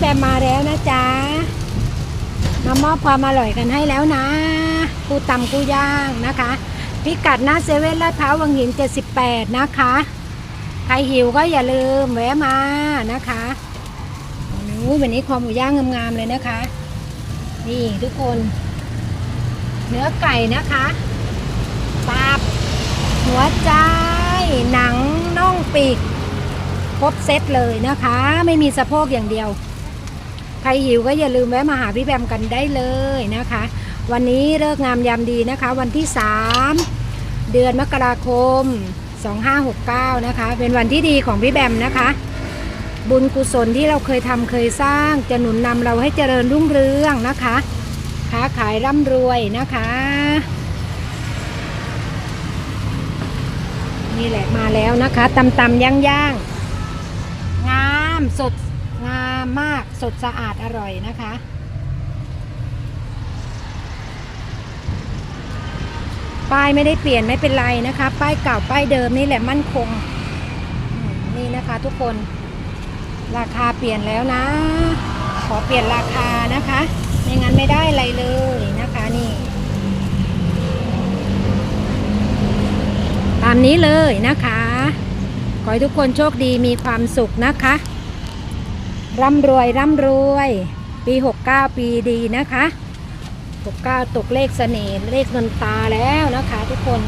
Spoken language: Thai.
แบมมาแล้วนะจ๊ะมามอบความอร่อยกันให้แล้วนะกูตำกูย่างนะคะ พิกัดหน้าเซเว่นลาดพร้าววังหิน 78 นะคะ ใครหิวก็อย่าลืมแวะมานะคะโอ้วันนี้คอหมูย่างงามๆเลยนะคะ นี่ทุกคน เนื้อไก่นะคะตับหัวใจ หนังน่องปีกครบเซตเลยนะคะ ไม่มีสะโพกอย่างเดียว ใครหิวก็อย่าลืมแวะมาหาพี่แบมกันได้เลยนะคะ วันนี้เลิกงามยามดีนะคะ วันที่ 3 เดือนมกราคม 2569 นะคะ เป็นวันที่ดีของพี่แบมนะคะ บุญกุศลที่เราเคยทำเคยสร้างจะหนุนนำเราให้เจริญรุ่งเรืองนะคะค้าขายร่ำรวยนะคะ นี่แหละมาแล้วนะคะตำตำย่างย่างงามสดงาม มากสดสะอาดอร่อยนะคะ ป้ายไม่ได้เปลี่ยนไม่เป็นไรนะคะ ป้ายเก่าป้ายเดิมนี่แหละมั่นคง นี่นะคะทุกคน ราคาเปลี่ยนแล้วนะ ขอเปลี่ยนราคานะคะไม่งั้นไม่ได้อะไรเลยนะคะนี่ตามนี้เลยนะคะ ขอให้ทุกคนโชคดีมีความสุขนะคะ ร่ำรวยร่ำรวย ปี 69 ปีดีนะคะ 69 ตกเลขเสน่ห์เลขเงินตาแล้วนะคะทุกคน